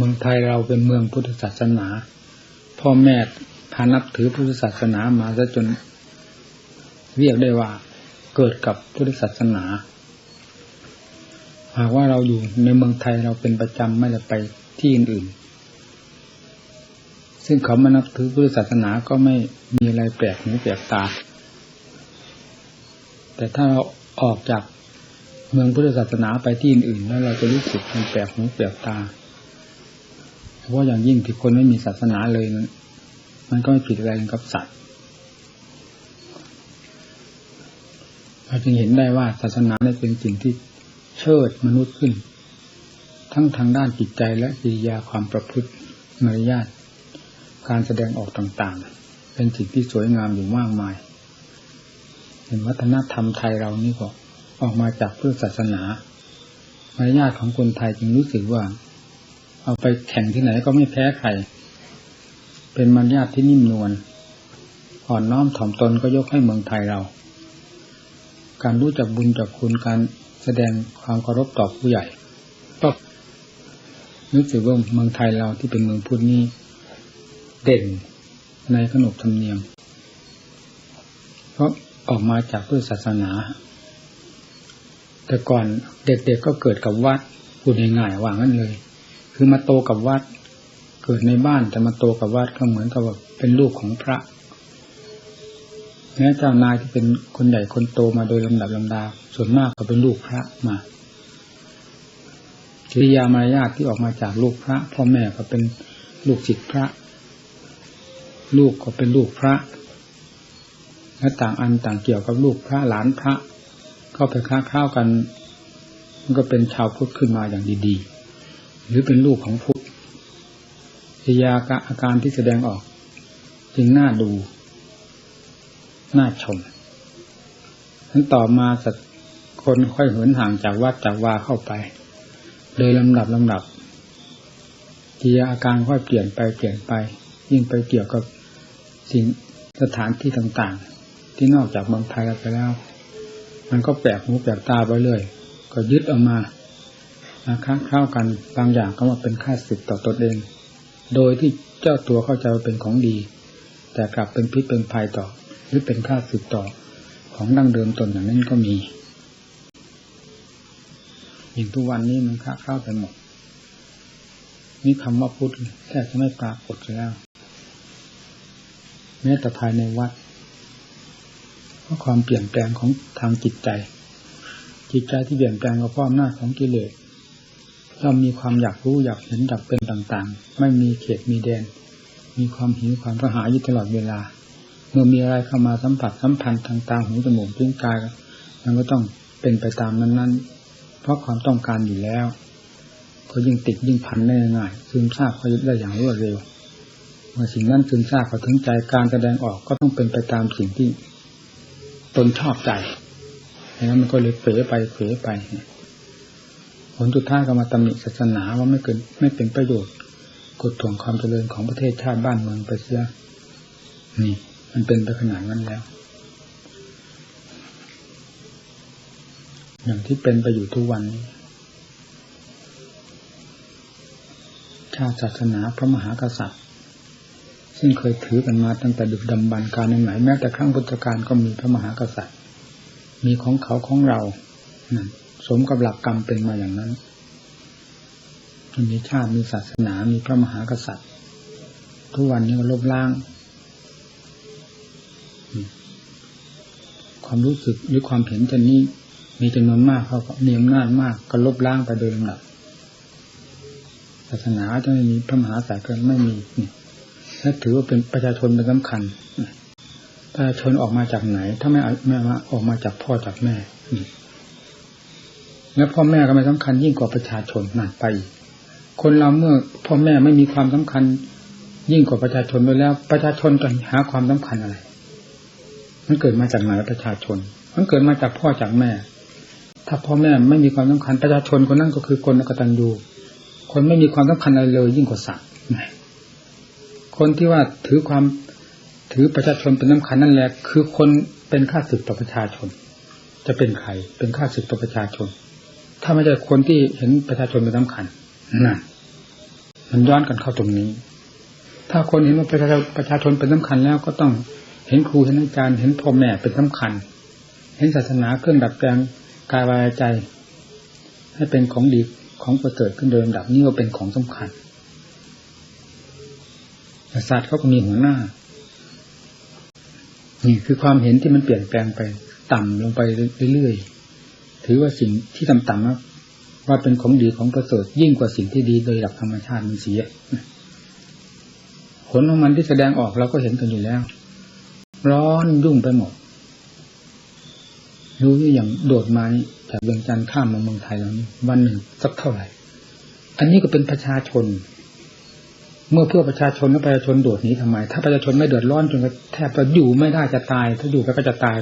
เมืองไทยเราเป็นเมืองพุทธศาสนา พ่อแม่พานับถือพุทธศาสนามาซะจนเรียกได้ว่าเกิดกับพุทธศาสนา หากว่าเราอยู่ในเมืองไทยเราเป็นประจำไม่ได้ไปที่อื่นๆซึ่งเขามานับถือพุทธศาสนาก็ไม่มีอะไรแปลกหูแปลกตา แต่ถ้าเราออกจากเมืองพุทธศาสนาไปที่อื่นๆแล้วเราจะรู้สึกมันแปลกหูแปลกตา เพราะอย่างยิ่งที่คนไม่มีศาสนาเลยนั้นมันก็ไม่ผิดอะไรกับสัตว์เราจึงเห็นได้ว่าศาสนาเป็นสิ่งที่เชิดมนุษย์ขึ้น ทั้งทางด้านจิตใจและกิริยาความประพฤติมารยาทการแสดงออกต่างๆ เป็นสิ่งที่สวยงามอยู่มากมาย เห็นวัฒนธรรมไทยเรานี่ก็ออกมาจากเพุทธศาสนามารยาทของคนไทยจึงรู้สึกว่า เอาไปแข่งที่ไหนก็ไม่แพ้ใคร เป็นมารยาทที่นิ่มนวล อ่อนน้อมถ่อมตนก็ยกให้เมืองไทยเรา การรู้จักบุญจักคุณการแสดงความเคารพต่อผู้ใหญ่ก็รู้สึกว่าเมืองไทยเราที่เป็นเมืองพุทธนี้เด่นในขนบธรรมเนียม เพราะออกมาจากพุทธศาสนา แต่ก่อนเด็กๆก็เกิดกับวัดพูดง่ายๆว่างั้นเลย คือมาโตกับวัด เกิดในบ้านแต่มาโตกับวัดก็เหมือนกับว่าเป็นลูกของพระแม้เจ้านายที่เป็นคนใหญ่คนโตมาโดยลำดับลำดา ส่วนมากก็เป็นลูกพระมากิริยามารยาทที่ออกมาจากลูกพระพ่อแม่ก็เป็นลูกศิษย์พระ ลูกก็เป็นลูกพระ และต่างอันต่างเกี่ยวกับลูกพระหลานพระเข้าไปค้าข้าวกัน มันก็เป็นชาวพุทธขึ้นมาอย่างดีๆ หรือเป็นลูกของพุทธกิริยาอาการที่แสดงออก จึงน่าดู น่าชมนั้นต่อมาสักคนค่อยเหินห่างจากวัดจากวาเข้าไป โดยลำดับลำดับกิริยาอาการค่อยเปลี่ยนไปเปลี่ยนไป ยิ่งไปเกี่ยวกับสิ่งสถานที่ต่างๆ ที่นอกจากบางไทยไปแล้ว มันก็แปลกหูแปลกตาไปเรื่อย ก็ยึดออกมา ค้าเข้ากันบางอย่างก็มาเป็นค่าสิทธิ์ต่อตนเอง โดยที่เจ้าตัวเข้าใจว่าเป็นของดี แต่กลับเป็นพิษเป็นภัยต่อ หรือเป็นค่าสืบต่อของดั้งเดิมตนอย่างนั้นก็มีอย่างทุกวันนี้มันค้าเข้าไปหมดนี่คำว่าพุทธแทบจะไม่ปรากฏแล้วแม้แต่ภายในวัดเพราะความเปลี่ยนแปลงของทางจิตใจ จิตใจที่เปลี่ยนแปลงกับความหน้าของกิเลส เรามีความอยากรู้อยากเห็นอยากเป็นต่างๆ ไม่มีเขตมีแดน มีความหิวความกระหายอยู่ตลอดเวลา เมื่อมีอะไรเข้ามาสัมผัสสัมพันธ์ทางตาหูจมูกลิ้นกายมันก็ต้องเป็นไปตามนั้นๆ เพราะความต้องการอยู่แล้ว ก็ยิ่งติดยิ่งพันได้ง่ายซึมซาบก็ยึดได้อย่างรวดเร็วเมื่อสิ่งนั้นซึมซาบพอถึงใจการแสดงออกก็ต้องเป็นไปตามสิ่งที่ตนชอบใจดังนั้นมันก็เลยเผลไปเผลไป ผลสุดท้ายก็มาตำหนิศาสนาว่าไม่เกินไม่เป็นประโยชน์กดถ่วงความเจริญของประเทศชาติบ้านเมืองไปเสียนี่ มันเป็นไปขนาดนั้นแล้ว อย่างที่เป็นไปอยู่ทุกวันชาติศาสนาพระมหากษัตริย์ ซึ่งเคยถือกันมาตั้งแต่ดึกดำบรรการไหนแม้แต่ครั้งพุทธกาลก็มีพระมหากษัตริย์ มีของเขาของเรานั้น สมกับหลักกรรมเป็นมาอย่างนั้นมีชาติมีศาสนามีพระมหากษัตริย์ ทุกวันนี้ก็ลบล้าง ความรู้สึกหรือความเห็นชนนี้ มีจำนวนมากเขาก็มีอำนาจมากก็ลบล้างไปโดยลำดับศาสนาจะไม่มีพระมหาสายเกินไม่มีนี่ถ้าถือว่าเป็นประชาชนเป็นสำคัญประชาชนออกมาจากไหน ถ้าไม่ไม่มาออกมาจากพ่อจากแม่ แล้วพ่อแม่ก็ไม่สำคัญยิ่งกว่าประชาชนนั่นไป คนเราเมื่อพ่อแม่ไม่มีความสำคัญ ยิ่งกว่าประชาชนไปแล้ว ประชาชนจะหาความสำคัญอะไร มันเกิดมาจากไหนประชาชน มันเกิดมาจากพ่อจากแม่ ถ้าพ่อแม่ไม่มีความสำคัญประชาชนคนนั้นก็คือคนกตัญญูคนไม่มีความสำคัญอะไรเลย ยิ่งกว่าสัตว์คนที่ว่าถือความถือประชาชนเป็นสาคัญนั่นแหละคือคนเป็นข้าศึกต่อประชาชน จะเป็นใครเป็นข้าศึกต่อประชาชน ถ้าไม่ใช่คนที่เห็นประชาชนเป็นสำคัญนั่นมันย้อนกันเข้าตรงนี้ ถ้าคนเห็นว่าประชาชนประชาชนเป็นสำคัญแล้วก็ต้องเห็นครูเห็นอาจารย์เห็นพ่อแม่เป็นสำคัญ เห็นศาสนาเครื่องดัดแปลงกายวาจาใจ ให้เป็นของดีของประเสริฐขึ้นโดยลำดับนี้ก็เป็นของสำคัญศาสตร์เขาก็มีหัวหน้า นี่คือความเห็นที่มันเปลี่ยนแปลงไป ต่ำลงไปเรื่อยๆ ถือว่าสิ่งที่ต่ำๆว่าเป็นของดีของประเสริฐยิ่งกว่าสิ่งที่ดีโดยหลักธรรมชาติมันเสียผลของมันที่แสดงออกเราก็เห็นกันอยู่แล้ว ร้อนยุ่งไปหมด รู้อย่างโดดไม้จากเบืองจันทร์ข้ามมาเมืองไทยแล้วนี่วันหนึ่งสักเท่าไหร่ อันนี้ก็เป็นประชาชน เมื่อเพื่อประชาชนแล้วประชาชนโดดหนีทำไม ถ้าประชาชนไม่เดือดร้อนจนแทบจะอยู่ไม่ได้จะตาย ถ้าอยู่ก็จะตาย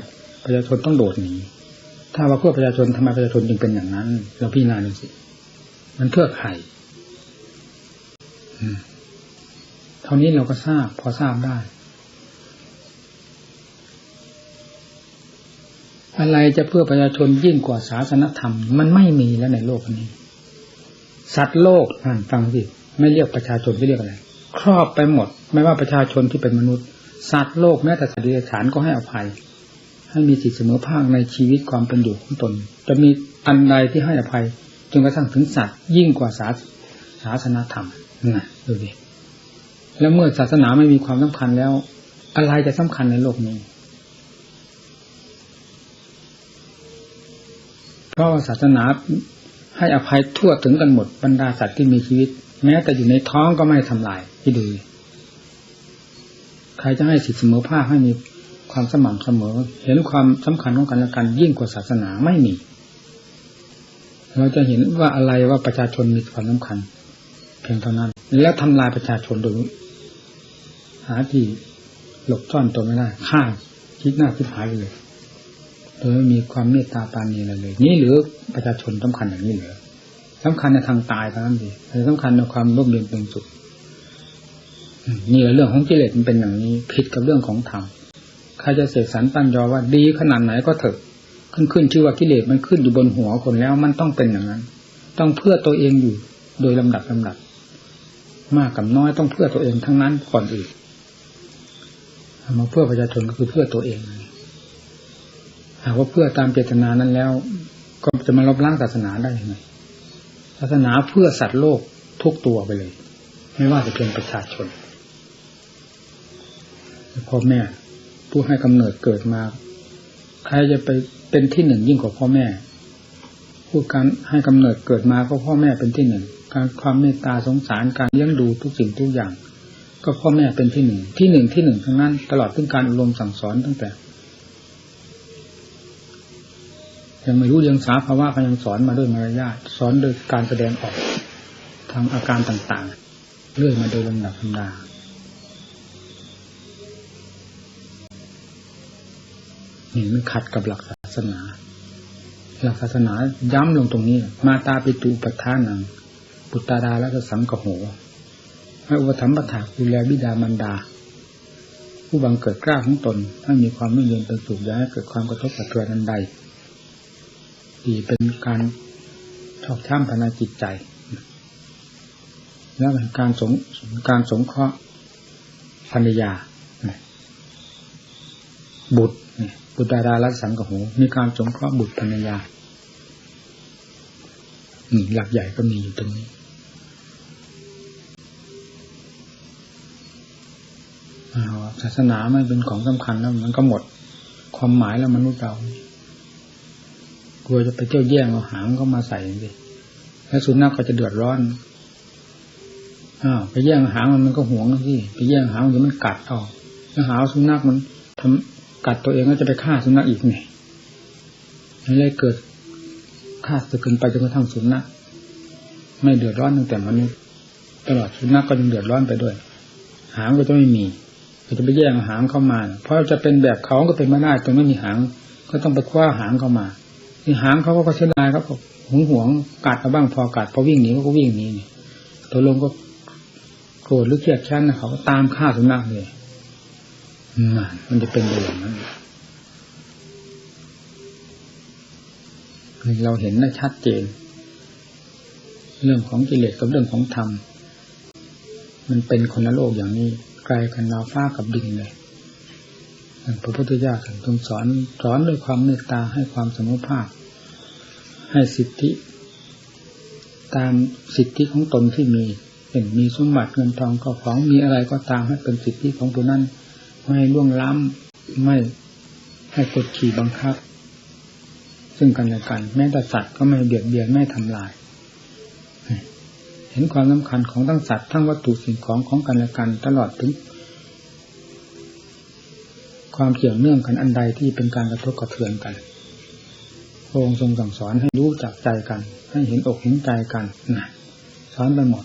ประชาชนต้องโดดหนี ถ้าว่าเพื่อประชาชนทำไมประชาชนจึงเป็นอย่างนั้น เราพี่นาดูสิ มันเพื่อใครเท่านี้เราก็ทราบ พอทราบได้ อะไรจะเพื่อประชาชนยิ่งกว่าศาสนธรรม มันไม่มีแล้วในโลกนี้ สัตว์โลกนั่นฟังสิไม่เรียกประชาชนไม่เรียกอะไร ครอบไปหมด ไม่ว่าประชาชนที่เป็นมนุษย์ สัตว์โลกแม้แต่สัตว์เดรัจฉานก็ให้อภัย ให้มีจิตเสมอภาคในชีวิตความเป็นอยู่ของตน จะมีอันใดที่ให้อภัยจนกระทั่งถึงสัตว์ยิ่งกว่าศาศาสนาธรรมนะดูดิแล้วเมื่อศาสนาไม่มีความสำคัญแล้ว อะไรจะสำคัญในโลกนี้เพราะศาสนาให้อภัยทั่วถึงกันหมดบรรดาสัตว์ที่มีชีวิต แม้แต่อยู่ในท้องก็ไม่ทำลายที่ดูใครจะให้สิทธิเสมอภาคให้มี ความสม่ำเสมอ เห็นความสำคัญของกันและกันยิ่งกว่าศาสนาไม่มี เราจะเห็นว่าอะไรว่าประชาชนมีความสำคัญ เพียงเท่านั้น แล้วทำลายประชาชนโดยหาที่หลบซ่อนตัวไม่ได้ฆ่าคิดหน้าคิดหายไปเลยโดยไม่มีความเมตตาปานีอะไรเลย นี่หรือประชาชนสำคัญอย่างนี้เหรอสำคัญในทางตายเท่านั้นเองแต่สำคัญในความร่มเย็นเป็นสุขนี่แหละเรื่องของกิเลสมันเป็นอย่างนี้ ผิดกับเรื่องของธรรม ใครจะเสกสรรปั้นยอว่าดีขนาดไหนก็เถอะ ขึ้นขึ้นชื่อว่ากิเลสมันขึ้นอยู่บนหัวคนแล้วมันต้องเป็นอย่างนั้น ต้องเพื่อตัวเองอยู่โดยลำดับลำดับ มากกับน้อยต้องเพื่อตัวเองทั้งนั้นก่อนอื่นมาเพื่อประชาชนก็คือเพื่อตัวเองหากว่าเพื่อตามเจตนานั้นแล้ว ก็จะมาลบล้างศาสนาได้ยังไงศาสนาเพื่อสัตว์โลกทุกตัวไปเลย ไม่ว่าจะเป็นประชาชนพ่อแม่ ผู้ให้กำเนิดเกิดมา ใครจะไปเป็นที่หนึ่งยิ่งกว่าพ่อแม่ ผู้การให้กำเนิดเกิดมาก็พ่อแม่เป็นที่หนึ่ง การความเมตตาสงสารการเลี้ยงดูทุกสิ่งทุกอย่าง ก็พ่อแม่เป็นที่หนึ่ง ที่หนึ่งที่หนึ่งทั้งนั้น ตลอดถึงการอบรมสั่งสอนตั้งแต่ยังไม่รู้เรื่องสาภาวะก็ยังสอนมาด้วยมารยาทสอนโดยการแสดงออกทางอาการต่างๆ เรื่อยมาโดยลำดับธรรมดา นี่มันขัดกับหลักศาสนา หลักศาสนาย้ำลงตรงนี้ มาตาปิตูปัฏฐานังปุตตาดาและสังกโหให้อุปถัมภ์ประถาดูแลบิดามารดา ผู้บังเกิดกล้าของตนให้มีความไม่เย็นเป็นสุขอย่าให้เกิดความกระทบกระเทือนอันใดดีเป็นการชอบช้ำภายในจิตใจ แล้วเป็นการสงการสงเคราะห์ภรรยาบุตร บุตรดาราลัสังกหูมีการสงเคราะห์บุตรภรรยาหลักใหญ่ก็มีอยู่ตรงนี้ศาสนาไม่เป็นของสำคัญแล้วมันก็หมด ความหมายแล้วมนุษย์เรากลัวจะไปเที่ยวแย่งเอาหางก็มาใส่ดิแล้วสุนัขก็จะเดือดร้อนอ้าวไปแย่งหางมันมันก็ห่วงที่ไปแย่งหางเดี๋ยวมันกัดเอาแล้วหาสุนัขมันทำ กัดตัวเองก็จะไปฆ่าสุนัขอีกไงเลยเกิดฆ่าจะเกินไปจนกระทั่งสุนัขไม่เดือดร้อนตั้งแต่มนุษย์ตลอดสุนัขก็ยังเดือดร้อนไปด้วย หางก็จะไม่มีจะไปแย่งหางเข้ามา เพราะจะเป็นแบบเขาก็เป็นไม่ได้ตรงไม่มีหาง ก็ต้องไปคว้าหางเข้ามาที่หางเขาก็เช่นไรครับหวงหวงกัดมาบ้างพอกัดพอวิ่งหนีก็วิ่งหนีนี่ตัวลงก็โกรธหรือเครียดชั้นนะเขาก็ตามฆ่าสุนัขเลย นั่นมันจะเป็นอย่างนั้นเราเห็นได้ชัดเจน เรื่องของกิเลสกับเรื่องของธรรม มันเป็นคนละโลกอย่างนี้ไกลกันดาวฟ้ากับดินเลยพระพุทธเจ้าทรงสอนสอนด้วยความเมตตาให้ความสมุภาพ ให้สิทธิ ตามสิทธิของตนที่มีเห็นมีสมบัติเงินทองก็ของมีอะไรก็ตามให้เป็นสิทธิของผู้นั้น ไม่ล่วงล้ำไม่ให้กดขี่บังคับ ซึ่งกันและกัน แม้แต่สัตว์ก็ไม่เบียดเบียนไม่ทำลาย เห็นความสำคัญของทั้งสัตว์ทั้งวัตถุสิ่งของของกันและกัน ตลอดถึง ความเกี่ยวเนื่องกันอันใดที่เป็นการกระทบกระเทือนกันพระองค์ทรงสั่งสอนให้รู้จักใจกัน ให้เห็นอกเห็นใจกันนะสอนไปหมด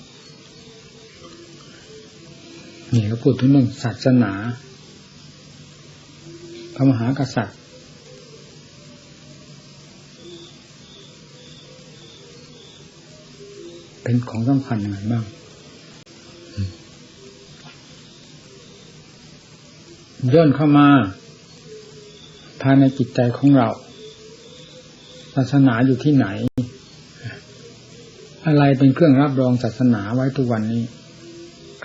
นี่เราพูดถึงเรื่องศาสนา พระมหากษัตริย์ เป็นของสำคัญยังไงบ้าง ย่นเข้ามาภายในจิตใจของเรา ศาสนาอยู่ที่ไหน อะไรเป็นเครื่องรับรองศาสนาไว้ทุกวันนี้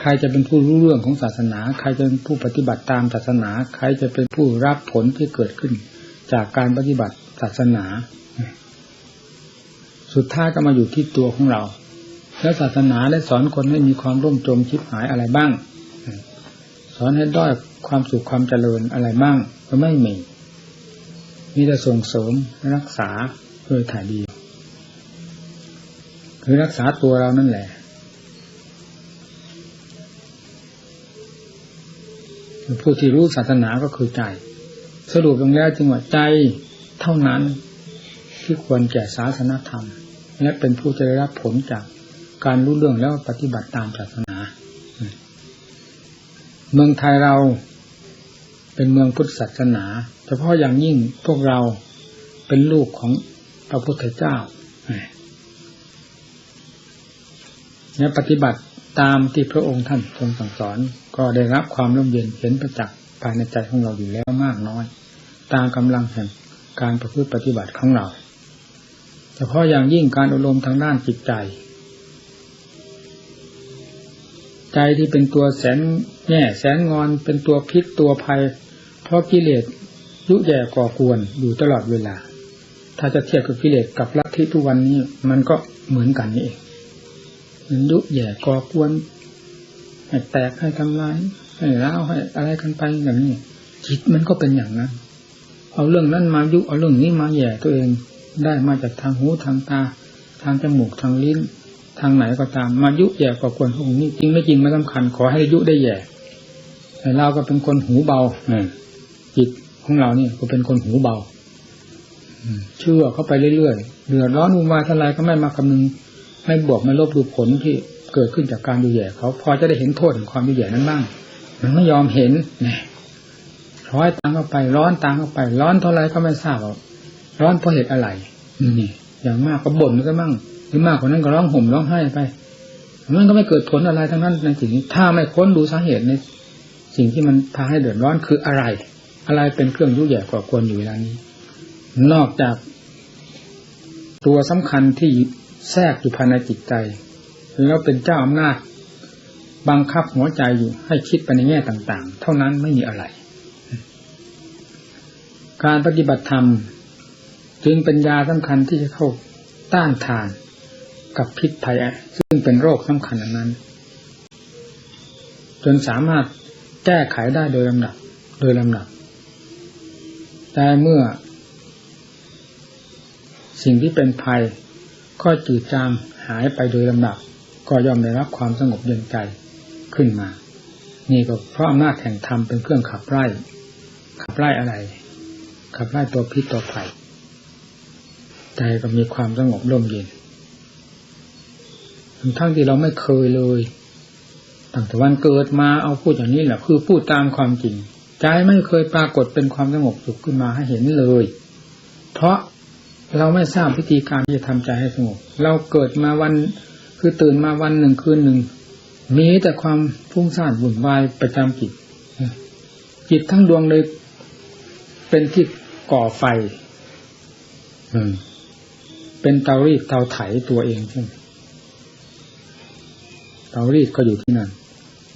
ใครจะเป็นผู้รู้เรื่องของศาสนา ใครจะเป็นผู้ปฏิบัติตามศาสนา ใครจะเป็นผู้รับผลที่เกิดขึ้น จากการปฏิบัติศาสนา สุดท้ายก็มาอยู่ที่ตัวของเรา แล้วศาสนาได้สอนคนให้มีความร่มจมชิบหายอะไรบ้าง สอนให้ด้อยความสุขความเจริญอะไรบ้าง ก็ไม่มีมีแต่ส่งเสริมรักษาโดยถ่ายดีคือรักษาตัวเรานั่นแหละ ผู้ที่รู้ศาสนาก็คือใจ สรุปลงแล้วจึงว่าใจเท่านั้นที่ควรแก่ศาสนธรรม และเป็นผู้จะได้รับผลจากการรู้เรื่องแล้วปฏิบัติตามศาสนา เมืองไทยเราเป็นเมืองพุทธศาสนา เฉพาะอย่างยิ่งพวกเราเป็นลูกของพระพุทธเจ้าเนี่ยปฏิบัติตามที่พระองค์ท่านทรงสั่งสอน ก็ได้รับความร่มเย็นเห็นประจักษ์ภายในใจของเราอยู่แล้วมากน้อย ตามกำลังแห่งการประพฤติปฏิบัติของเราเฉพาะอย่างยิ่งการอบรมทางด้านจิตใจ ใจที่เป็นตัวแสนแง่แสนงอนเป็นตัวพิษตัวภัย เพราะกิเลสยุแย่ก่อกวนอยู่ตลอดเวลา ถ้าจะเทียบกับกิเลสกับลัทธิทุกวันนี้ มันก็เหมือนกันนี่เองมันยุแย่ก่อกวน ให้แตกให้ทำลายให้ร้าวให้อะไรกันไปอย่างนี้จิตมันก็เป็นอย่างนั้น เอาเรื่องนั้นมายุเอาเรื่องนี้มาแย่ตัวเองได้มาจากทางหูทางตา ทางจมูกทางลิ้น ทางไหนก็ตาม มายุแย่ก่อกวนพวกนี้จริงไม่จริงไม่สำคัญ ขอให้ยุได้แย่แต่เราก็เป็นคนหูเบาจิตของเรานี่ก็เป็นคนหูเบาเชื่อเข้าไปเรื่อยๆเดือดร้อนวุ่นวายทลายก็ไม่มาคำนึงไม่บวกไม่ลบดูผลที่ เกิดขึ้นจากการดูแย่เขาพอจะได้เห็นโทษของความดูแย่นั้นบ้าง มันไม่ยอมเห็นนี่ร้อยตังเข้าไป ร้อนตังเข้าไป ร้อนเท่าไรก็ไม่ทราบร้อนเพราะเหตุอะไรนี่อย่างมากก็บ่นก็มั่งหรือมากกว่านั้นก็ร้องห่มร้องไห้ไปมันก็ไม่เกิดผลอะไรทั้งนั้นในสิ่งนี้ถ้าไม่ค้นดูสาเหตุในสิ่งที่มันพาให้เดือดร้อนคืออะไร อะไรเป็นเครื่องยุ่ยแย่ก่อกวนอยู่เวลานี้ นอกจากตัวสำคัญที่แทรกอยู่ภายในจิตใจ แล้วเป็นเจ้าอำนาจบังคับหัวใจอยู่ให้คิดไปในแง่ต่างๆ เท่านั้นไม่มีอะไร การปฏิบัติธรรม จึงเป็นยาสำคัญที่จะเข้าต้านทานกับพิษภัยซึ่งเป็นโรคสำคัญอันนั้น จนสามารถแก้ไขได้โดยลำดับ โดยลำดับ แต่เมื่อ สิ่งที่เป็นภัยก็จืดจางหายไปโดยลำดับ ก็ย่อมได้รับความสงบเย็นใจขึ้นมา นี่ก็เพราะอำนาจแห่งธรรมเป็นเครื่องขับไล่ ขับไล่อะไร ขับไล่ตัวพิษตัวภัยใจก็มีความสงบร่มเย็นทั้งที่เราไม่เคยเลยตั้งแต่วันเกิดมาเอาพูดอย่างนี้แหละคือพูดตามความจริงใจไม่เคยปรากฏเป็นความสงบสุขขึ้นมาให้เห็นเลย เพราะเราไม่ทราบวิธีการที่จะทำใจให้สงบ เราเกิดมาวัน คือตื่นมาวันหนึ่งคืนหนึ่งมีแต่ความฟุ้งซ่านวุ่นวายประจำจิตจิตทั้งดวงเลยเป็นที่ก่อไฟเป็นเตารีดเตาไถตัวเองใช่ไหมเตารีดก็อยู่ที่นั่น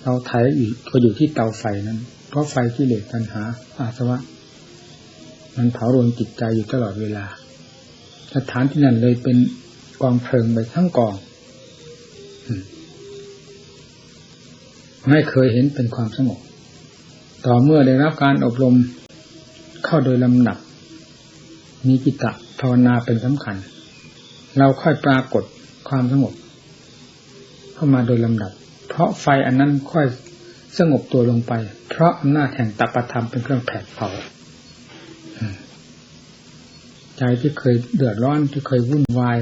เตาไถอีกก็อยู่ที่เตาไฟนั้น เพราะไฟที่เหล็กตัณหา อาสวะ มันเผารนจิตใจอยู่ตลอดเวลา สถานที่นั้นเลยเป็นกองเพลิงไปทั้งกอง ไม่เคยเห็นเป็นความสงบ ต่อเมื่อได้รับการอบรมเข้าโดยลำดับมีกิตะภาวนาเป็นสำคัญ เราค่อยปรากฏความสงบ เข้ามาโดยลำดับ เพราะไฟอันนั้นค่อยสงบตัวลงไป เพราะอำนาจแห่งตปธรรมเป็นเครื่องแผดเผาใจที่เคยเดือดร้อนที่เคยวุ่นวาย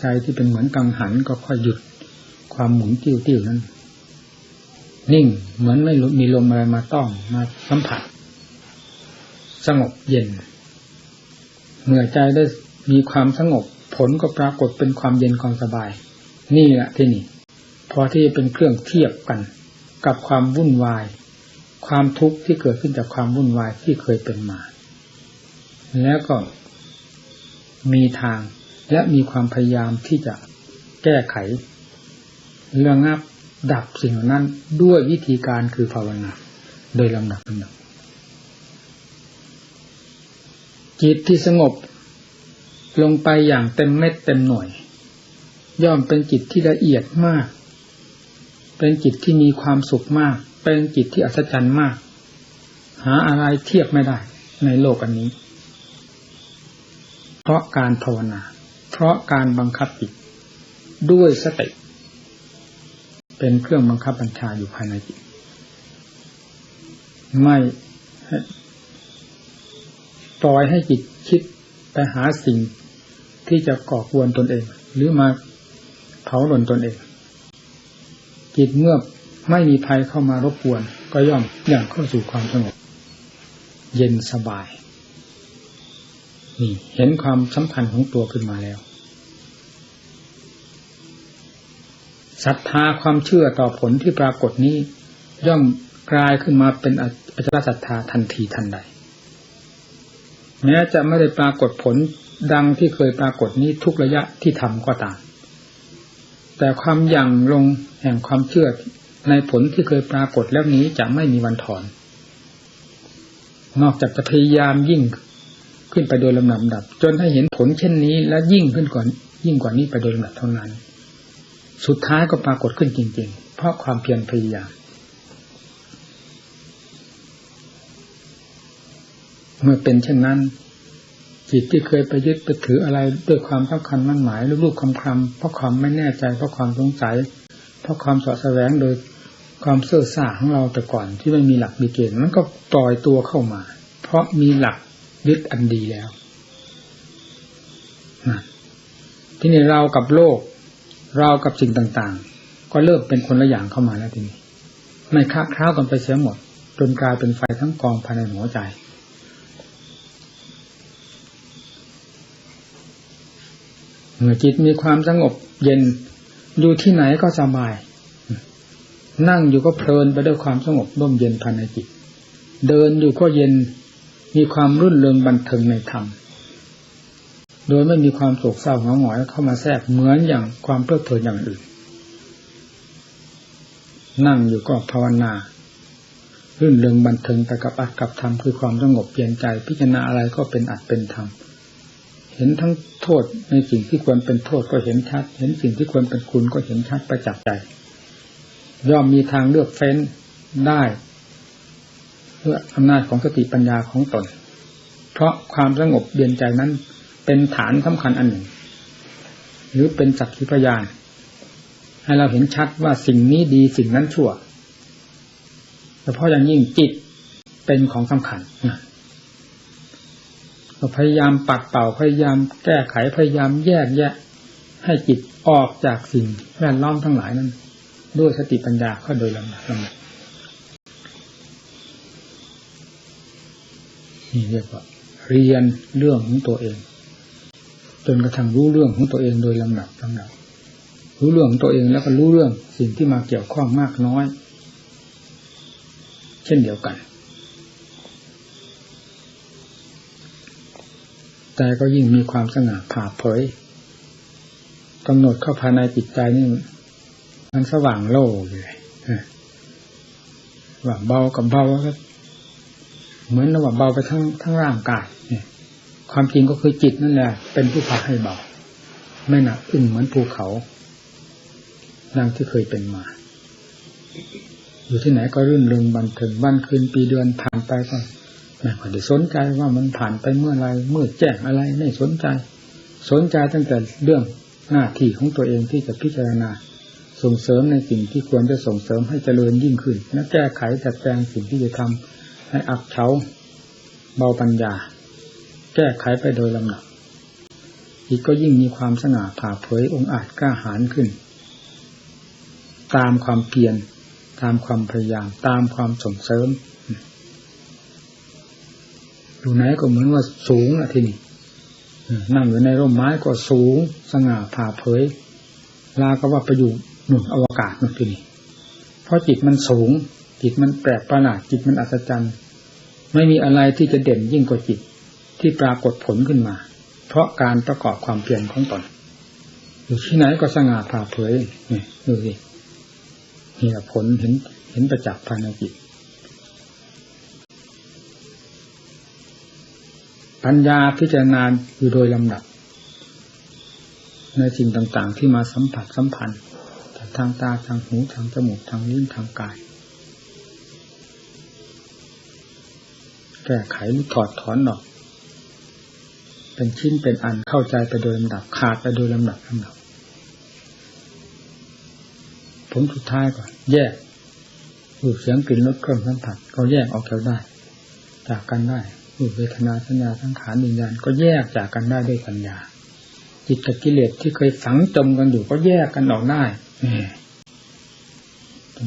ใจที่เป็นเหมือนกังหันก็ค่อยหยุดความหมุนติ้วติ้วนั้น นิ่งเหมือนไม่มีลมอะไรมาต้องมาสัมผัส สงบเย็น เมื่อใจได้มีความสงบ ผลก็ปรากฏเป็นความเย็นความสบาย นี่แหละที่นี่พอที่เป็นเครื่องเทียบกัน กับความวุ่นวาย ความทุกข์ที่เกิดขึ้นจากความวุ่นวายที่เคยเป็นมา แล้วก็มีทาง และมีความพยายามที่จะแก้ไขเรื่องงับดับสิ่งนั้นด้วยวิธีการคือภาวนา โดยลำดับลำดับจิตที่สงบลงไปอย่างเต็มเม็ดเต็มหน่วย ย่อมเป็นจิตที่ละเอียดมาก เป็นจิตที่มีความสุขมาก เป็นจิตที่อัศจรรย์มาก หาอะไรเทียบไม่ได้ในโลกอันนี้ เพราะการภาวนา เพราะการบังคับจิตด้วยสติเป็นเครื่องบังคับบัญชาอยู่ภายในจิต ไม่ปล่อยให้จิตคิดไปหาสิ่งที่จะก่อกวนตนเอง หรือมาเผาหล่นตนเอง จิตเมื่อไม่มีภัยเข้ามารบกวน ก็ย่อมอย่างเข้าสู่ความสงบเย็นสบาย นี่ เห็นความสำคัญของตัวขึ้นมาแล้วศรัทธาความเชื่อต่อผลที่ปรากฏนี้ ย่อมกลายขึ้นมาเป็นอัจารศรัทธาทันทีทันใด แม้จะไม่ได้ปรากฏผลดังที่เคยปรากฏนี้ทุกระยะที่ทำก็ตาม แต่ความยั่งลงแห่งความเชื่อในผลที่เคยปรากฏแล้วนี้จะไม่มีวันถอน นอกจากจะพยายามยิ่ง ขึ้นไปโดยลำดับ จนให้เห็นผลเช่นนี้ และยิ่งขึ้นก่อนยิ่งกว่านี้ไปโดยลำดับเท่านั้น สุดท้ายก็ปรากฏขึ้นจริง ๆ เพราะความเพียรพยายามเมื่อเป็นเช่นนั้น จิตที่เคยไปยึดไปถืออะไรด้วยความสำคัญมั่นหมายรูปคำคำเพราะความไม่แน่ใจเพราะความสงสัย เพราะความสอดแสวงโดยความเสื่อสาของเราแต่ก่อนที่ไม่มีหลักมีเกณฑ์มันก็ปล่อยตัวเข้ามา เพราะมีหลัก ยึดอันดีแล้วที่นี่เรากับโลก เรากับสิ่งต่าง ๆ ก็เริ่มเป็นคนละอย่างเข้ามาแล้วทีนี้ไม่ค้าคร้าวกันไปเสียหมด จนกลายเป็นไฟทั้งกองภายในหัวใจ เมื่อจิตมีความสงบเย็นอยู่ที่ไหนก็สบาย นั่งอยู่ก็เพลินไปด้วยความสงบร่มเย็นภายในจิต เดินอยู่ก็เย็น มีความรุ่นเริงบันเทิงในธรรม โดยไม่มีความโศกเศร้าหงอยหงอยเข้ามาแทรกเหมือนอย่างความเพลิดเพลินอย่างอื่น นั่งอยู่ก็ภาวนารื่นเริงบันเทิงไปกับอัดกับธรรมคือความสงบเย็นใจ พิจารณาอะไรก็เป็นอัดเป็นธรรมเห็นทั้งโทษในสิ่งที่ควรเป็นโทษก็เห็นชัด เห็นสิ่งที่ควรเป็นคุณก็เห็นชัดประจักษ์ใจ ย่อมมีทางเลือกเฟ้นได้ เพื่ออำนาจของสติปัญญาของตน เพราะความสงบเบียนใจนั้น เป็นฐานสำคัญอันหนึ่ง หรือเป็นสักขีพยาน ให้เราเห็นชัดว่าสิ่งนี้ดีสิ่งนั้นชั่วแต่เพราะอย่างยิ่งจิตเป็นของสำคัญเราพยายามปัดเป่าพยายามแก้ไขพยายามแยกแยะ ให้จิตออกจากสิ่งแวดล้อมทั้งหลายนั้น ด้วยสติปัญญาก็โดยลำดับลำดับ นี่เรียกว่าเรียนเรื่องของตัวเอง จนกระทั่งรู้เรื่องของตัวเองโดยลำดับลำดับรู้เรื่องของตัวเองแล้วก็รู้เรื่องสิ่งที่มาเกี่ยวข้องมากน้อย เช่นเดียวกันแต่ก็ยิ่งมีความสง่าผ่าเผยกำหนดเข้าภายในจิตใจนี่มันสว่างโล่เลยว่าเบากับเบาก็ เหมือนว่าเบาไปทั้งทั้งร่างกายเนี่ยความจริงก็คือจิตนั่นแหละ เป็นผู้พาให้เบา ไม่หนักอึ้งเหมือนภูเขาดังที่เคยเป็นมา อยู่ที่ไหนก็รื่นเริงบันเทิงวันคืนปีเดือนผ่านไปก็ไม่ค่อยได้สนใจว่ามันผ่านไปเมื่อไรเมื่อแจ้งอะไรไม่สนใจ สนใจตั้งแต่เรื่องหน้าที่ของตัวเองที่จะพิจารณา ส่งเสริมในสิ่งที่ควรจะส่งเสริมให้เจริญยิ่งขึ้น และแก้ไขจัดแจงสิ่งที่จะทำ ให้อับเฉาเบาปัญญา แก้ไขไปโดยลำดับอีกก็ยิ่งมีความสง่าผ่าเผยองค์อาจกล้าหาญขึ้น ตามความเพียรตามความพยายาม ตามความส่งเสริมอยู่ไหนก็เหมือนว่าสูงอะทีนี้นั่งอยู่ในร่มไม้ก็สูง สง่าผ่าเผย ลาก็ว่าไปอยู่หนุนอวกาศนั่นทีนี้เพราะจิตมันสูง จิตมันแปลกประหลาดจิตมันอัศจรรย์ ไม่มีอะไรที่จะเด่นยิ่งกว่าจิตที่ปรากฏผลขึ้นมา เพราะการประกอบความเพียรของตนอยู่ที่ไหนก็สง่าผ่าเผยนี่ดูสินี่ผลเห็นเห็นประจักษ์ภายในจิต ปัญญาพิจารณาอยู่โดยลำดับ ในสิ่งต่างๆที่มาสัมผัสสัมพันธ์ทางตาทางหูทางจมูกทางลิ้นทางกาย แก้ไขหรือถอดถอนออก เป็นชิ้นเป็นอันเข้าใจไปโดยลำดับขาดไปโดยลำดับลำดับผลสุดท้ายก่อนแยกรูปเสียงกลิ่นรสเครื่องสัมผัสก็แยกออกจากได้ จากกันได้รูปเวทนาสัญญาทั้งขานวิญญาณก็แยกจากกันได้ด้วยปัญญา จิตกับกิเลสที่เคยฝังจมกันอยู่ก็แยกกันออกได้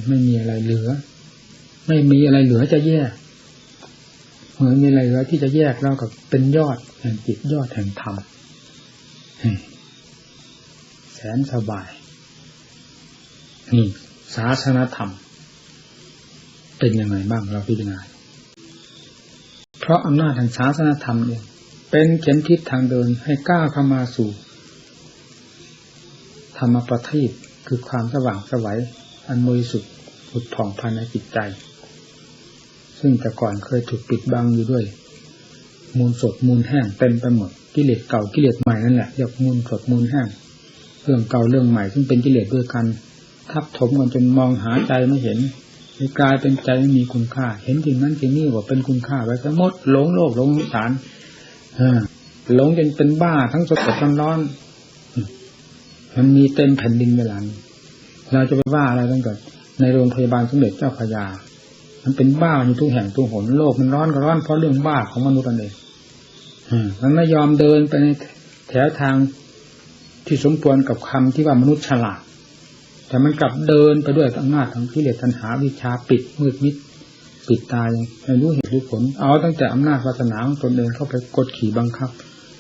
ไม่มีอะไรเหลือ ไม่มีอะไรเหลือจะแยก เหมือนมีอะไรเหลือที่จะแยกเรากับเป็นยอดแห่งจิตยอดแห่งธรรมแสนสบาย นี่ศาสนธรรม เป็นยังไงบ้างเราพิจารณาเพราะอำนาจแห่งศาสนธรรมเองเป็นเข็มทิศทางเดินให้ก้าวเข้ามาสู่ ธรรมประทีปคือความสว่างสวัยอันบริสุทธิ์ผุดผ่องภายในจิตใจ ซึ่งแต่ก่อนเคยถูกปิดบังอยู่ด้วย มูลสดมูลแห้งเต็มไปหมดกิเลสเก่ากิเลสใหม่นั่นแหละเรียกมูลสดมูลแห้งเรื่องเก่าเรื่องใหม่ซึ่งเป็นกิเลสด้วยกัน ทับถมกันจนมองหาใจไม่เห็นกลายเป็นใจไม่มีคุณค่า เห็นสิ่งนั้นสิ่งนี้ว่าเป็นคุณค่าไปซะหมดหลงโลกหลงสารหลงจนเป็นบ้าทั้งสดทั้งร้อน มันมีเต็มแผ่นดินเวลานี้เราจะไปว่าอะไรตั้งแต่ในโรงพยาบาลสมเด็จเจ้าพยา มันเป็นบ้าอยู่ทุกแห่งทุกหนโลกมันร้อนก็ร้อนเพราะเรื่องบ้าของมนุษย์นั่นเองมันไม่ยอมเดินไปในแถวทางที่สมควรกับคำที่ว่ามนุษย์ฉลาด แต่มันกลับเดินไปด้วยอำนาจของกิเลสตัณหาวิชาปิดมืดมิดปิดตายไม่รู้เหตุรู้ผล เอาตั้งแต่อำนาจวาสนาของตนเองเข้าไปกดขี่บังคับ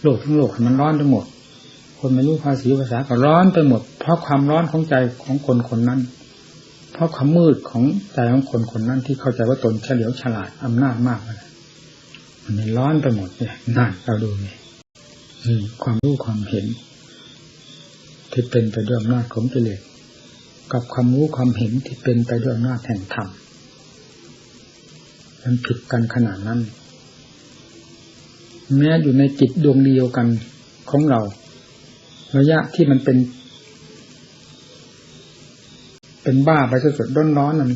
โลกทั้งโลกมันร้อนทั้งหมด คนไม่รู้ภาษีภาษาก็ร้อนไปหมด เพราะความร้อนของใจของคนคนนั้น ราะความมืดของใจของคนคนนั้นที่เข้าใจว่าตนเฉลียวฉลาดอำนาจมากเลยมันร้อนไปหมดเนี่ยนั่นเราดูนี่ความรู้ความเห็น ที่เป็นไปด้วยอำนาจของกิเลสกับความรู้ความเห็นที่เป็นไปด้วยอำนาจแห่งธรรมมันผิดกันขนาดนั้น แม้อยู่ในจิตดวงเดียวกันของเรา ระยะที่มันเป็น เป็นบ้าไปสดๆร้อนๆนั้น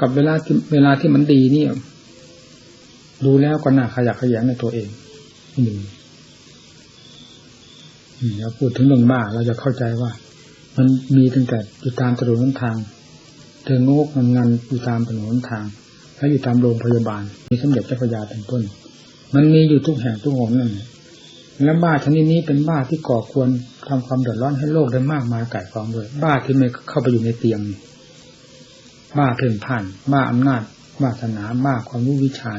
กับเวลาที่เวลาที่มันดีนี่ดูแล้วก็น่าขยักขยันในตัวเองหนึ่งเราพูดถึงเรื่องบ้าเราจะเข้าใจว่า มันมีตั้งแต่อยู่ตามถนนทางเธอโงกมันงันอยู่ตามถนนทางและอยู่ตามโรงพยาบาล มีสมเด็จเจ้าพระยาเป็นต้น มันมีอยู่ทุกแห่งทุกหนนั่นและบ้าชนิดนี้เป็นบ้าที่ก่อควร ทำความเดือดร้อนให้โลกได้มากมายไก่กองด้วยบ้าที่ไม่เข้าไปอยู่ในเตียงบ้าเพ่งผ่านบ้าอำนาจบ้าศาสนาบ้าความรู้วิชา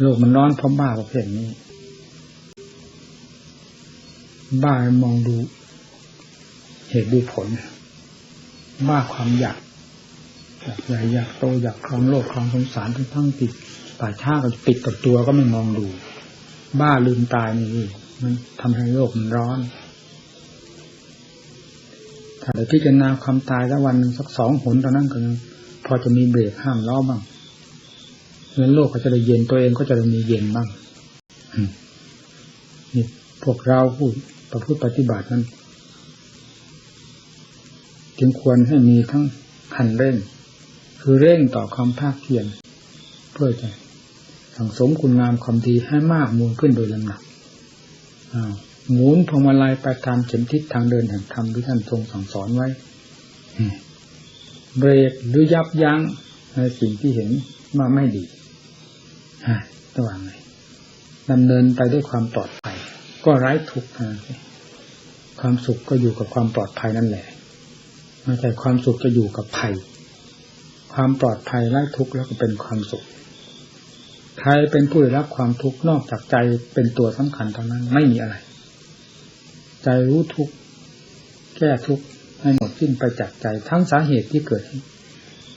โลกมันร้อนเพราะบ้าประเภทนี้ บ้ามองดู เหตุดูผล บ้าความอยากอยากใหญ่อยากโตอยากครองโลกครองสงสารทั้งทั้งติดป่าชาก็ปิดกับตัวก็ไม่มองดู บ้าลืมตายนี่ มันทำให้โลกมันร้อน ถ้าได้พิจารณาความตายแล้ววันหนึ่งสักสองหนตอนนั้นก็ยังพอจะมีเบรกห้ามล้อบ้างแล้วโลกก็จะได้เย็นตัวเองก็จะได้มีเย็นบ้างนี่พวกเราผู้ประพฤติปฏิบัตินั้น จึงควรให้มีทั้งคันเร่ง คือเร่งต่อความภาคเพียรเพื่อจะสั่งสมคุณงามความดีให้มากมูลขึ้นโดยลำดับอ้าว หมุนพวงมาลัยไปตามเข็มทิศทางเดินแห่งธรรมที่ท่านทรงสั่งสอนไว้เบรกหรือยับยั้งในสิ่งที่เห็นว่าไม่ดีระหว่างไงดำเนินไปด้วยความปลอดภัย ก็ไร้ทุกข์ความสุขก็อยู่กับความปลอดภัยนั่นแหละไม่ใช่ความสุขจะอยู่กับภัย ความปลอดภัยไร้ทุกข์แล้วก็เป็นความสุข ใครเป็นผู้ได้รับความทุกข์นอกจากใจเป็นตัวสำคัญเท่านั้นไม่มีอะไร ใจรู้ทุกข์แก้ทุกข์ให้หมดสิ้นไปจากใจทั้งสาเหตุที่เกิด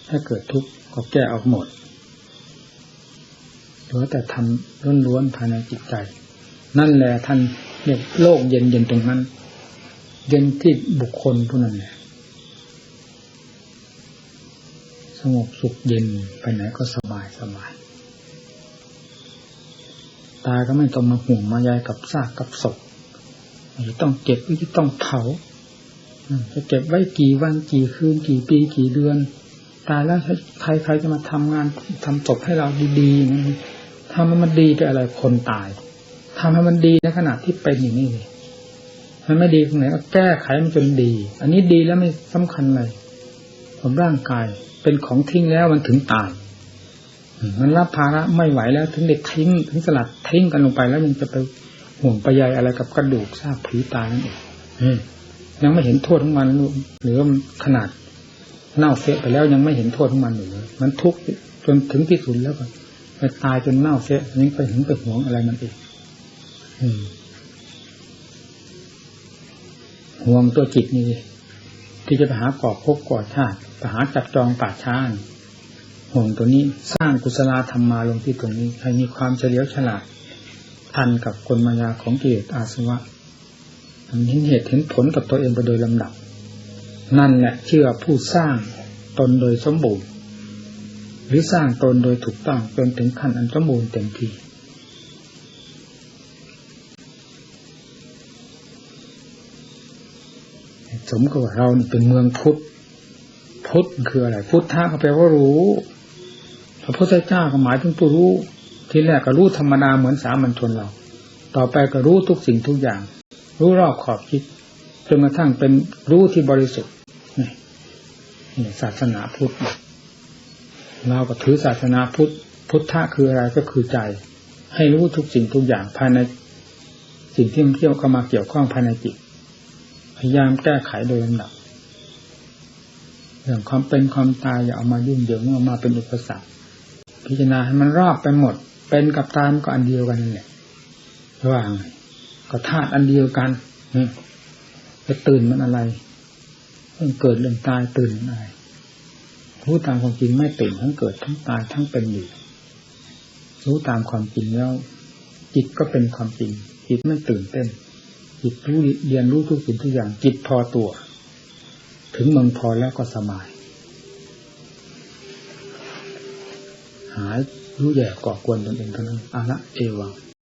ให้เกิดทุกข์ก็แก้ออกหมดเหลือแต่ทำล้วนๆภายในจิตใจ นั่นแหละท่านเรียกโลกเย็นเย็นตรงนั้น เย็นที่บุคคลผู้นั้นแหละสงบสุขเย็นไปไหนก็สบายสบาย ตายก็ไม่ต้องมาห่วงมายายกับซากกับศพจะต้องเก็บจะต้องเผาจะเก็บไว้กี่วันกี่คืนกี่ปีกี่เดือน ตายแล้วใครใครจะมาทำงานทำศพให้เราดีๆทำให้มันดีไปอะไรคนตายทำให้มันดีในขณะที่เป็นอย่างนี้เลยมันไม่ดีตรงไหนก็แก้ไขมันจนดี อันนี้ดีแล้วไม่สำคัญเลยผมร่างกายเป็นของทิ้งแล้วมันถึงตาย มันรับภาระไม่ไหวแล้ว ถึงเด็กทิ้ง ถึงสลัดทิ้งกันลงไปแล้วยังจะไปห่วงไปใยอะไรกับกระดูกซากผีตายนั่นเองยังไม่เห็นโทษของมันหรือขนาดเน่าเฟะไปแล้วยังไม่เห็นโทษของมันอยู่เลยมันทุกข์จนถึงที่สุดแล้วก็ไปตายจนเน่าเฟะนี้ไปถึงไปห่วงอะไรมันเองห่วงตัวจิตนี่ที่จะไปหาก่อภพก่อชาติไปหาจับจองป่าช้า ห่วงตัวนี้สร้างกุศลธรรมมาลงที่ตรงนี้ให้มีความเฉลียวฉลาดทันกับกลมายาของกิเลสอาสวะเห็นเหตุเห็นผลกับตัวเองไปโดยลำดับ นั่นแหละเชื่อผู้สร้างตนโดยสมบูรณ์ หรือสร้างตนโดยถูกต้องจนถึงขั้นอันสมบูรณ์เต็มที่สมกับเราเป็นเมืองพุทธพุทธคืออะไร พุทธะก็แปลว่ารู้ ระพุทธเจ้าก็หมายถึงผู้รู้ ที่แรกก็รู้ธรรมดาเหมือนสามัญชนเรา ต่อไปก็รู้ทุกสิ่งทุกอย่าง รู้รอบขอบคิดจนกระทั่งเป็นรู้ที่บริสุทธิ์นี่ศาสนาพุทธเราก็ถือศาสนาพุทธพุทธะคืออะไรก็คือใจ ให้รู้ทุกสิ่งทุกอย่างภายในสิ่งที่มันเที่ยวเข้ามาเกี่ยวข้องภายในจิตพยายามแก้ไขโดยลำดับเรื่องความเป็นความตายอย่าเอามายุ่งเหยิงเอามาเป็นอุปสรรค พิจารณาให้มันรอบไปหมด เป็นกับตามก็อันเดียวกันนั่แหละระหว่างก็ธาตุอันเดียวกันจะตื่นมันอะไรเรื่องเกิดเรื่องตายตื่นอะไรรู้ตามความจริงไม่ตื่นทั้งเกิดทั้งตายทั้งเป็นอยู่รู้ตามความจริงแล้ว จิตก็เป็นความจริง จิตไม่ตื่นเต้น จิตรู้เรียนรู้ทุกสิ่งทุกอย่างจิตพอตัว ถึงมันพอแล้วก็สบาย หายรู้แย่ก่อกวนตนเองเท่านั้นอาละเอวัง